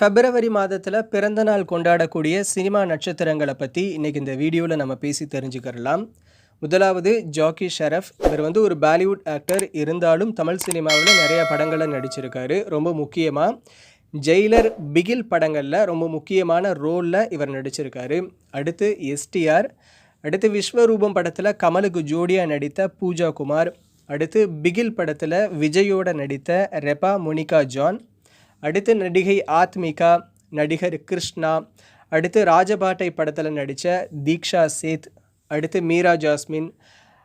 பிப்ரவரி மாதத்தில் பிறந்த நாள் கொண்டாடக்கூடிய சினிமா நட்சத்திரங்களை பற்றி இன்றைக்கி இந்த வீடியோவில் நம்ம பேசி தெரிஞ்சுக்கிறலாம். முதலாவது ஜாக்கி ஷெரஃப். இவர் வந்து ஒரு பாலிவுட் ஆக்டர். இருந்தாலும் தமிழ் சினிமாவில் நிறைய படங்களை நடிச்சிருக்காரு. ரொம்ப முக்கியமாக ஜெயிலர் பிகில் படங்களில் ரொம்ப முக்கியமான ரோலில் இவர் நடிச்சிருக்காரு. அடுத்து எஸ்டிஆர் அடுத்து விஸ்வரூபம் படத்தில் கமலுக்கு ஜோடியாக நடித்த பூஜா குமார் அடுத்து பிகில் படத்தில் விஜயோட நடித்த ரெபா மோனிகா ஜான். அடுத்து நடிகை ஆத்மிகா நடிகர் கிருஷ்ணா அடுத்து ராஜபாட்டை படத்தில் நடித்த தீக்ஷா சேத் அடுத்து மீரா ஜாஸ்மின்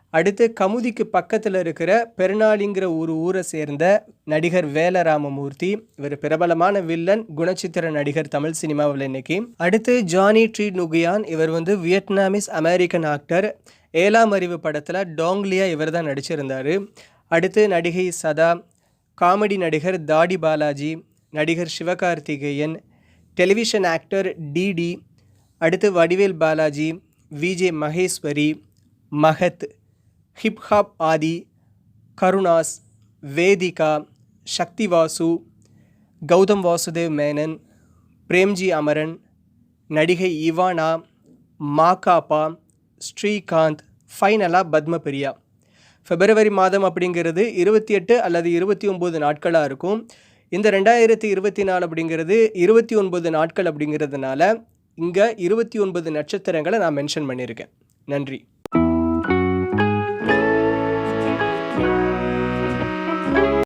அடுத்து கமுதிக்கு பக்கத்தில் இருக்கிற பெருநாளிங்கிற ஒரு ஊரை சேர்ந்த நடிகர் வேலராமமூர்த்தி இவர் பிரபலமான வில்லன் குணச்சித்திர நடிகர் தமிழ் சினிமாவில் இன்னைக்கு. அடுத்து ஜானி ட்ரீ நுகியான் இவர் வந்து வியட்நாமிஸ் அமெரிக்கன் ஆக்டர். ஏழாம் அறிவு படத்தில் டாங்லியா இவர் தான் நடிச்சிருந்தார். அடுத்து நடிகை சதா காமெடி நடிகர் தாடி பாலாஜி நடிகர் சிவகார்த்திகேயன் டெலிவிஷன் ஆக்டர் டிடி அடுத்து Vadivel Balaji VJ Maheswari Mahat hip hop Aadhi Karunas Vedhika Sakthi Vasu Gautham Vasudev Menon Premji Amaran நடிகை இவானா மாகாப்பா ஸ்ரீகாந்த் ஃபைனலாக பத்மபிரியா. பிப்ரவரி மாதம் அப்படிங்கிறது இருபத்தி எட்டு அல்லது இருபத்தி ஒம்பது நாட்களாக இருக்கும். இந்த ரெண்டாயிரத்தி இருபத்தி நாலு அப்படிங்கிறது இருபத்தி ஒன்பது நாட்கள் அப்படிங்கிறதுனால இங்கே இருபத்தி ஒன்பது நட்சத்திரங்களை நான் மென்ஷன் பண்ணியிருக்கேன். நன்றி.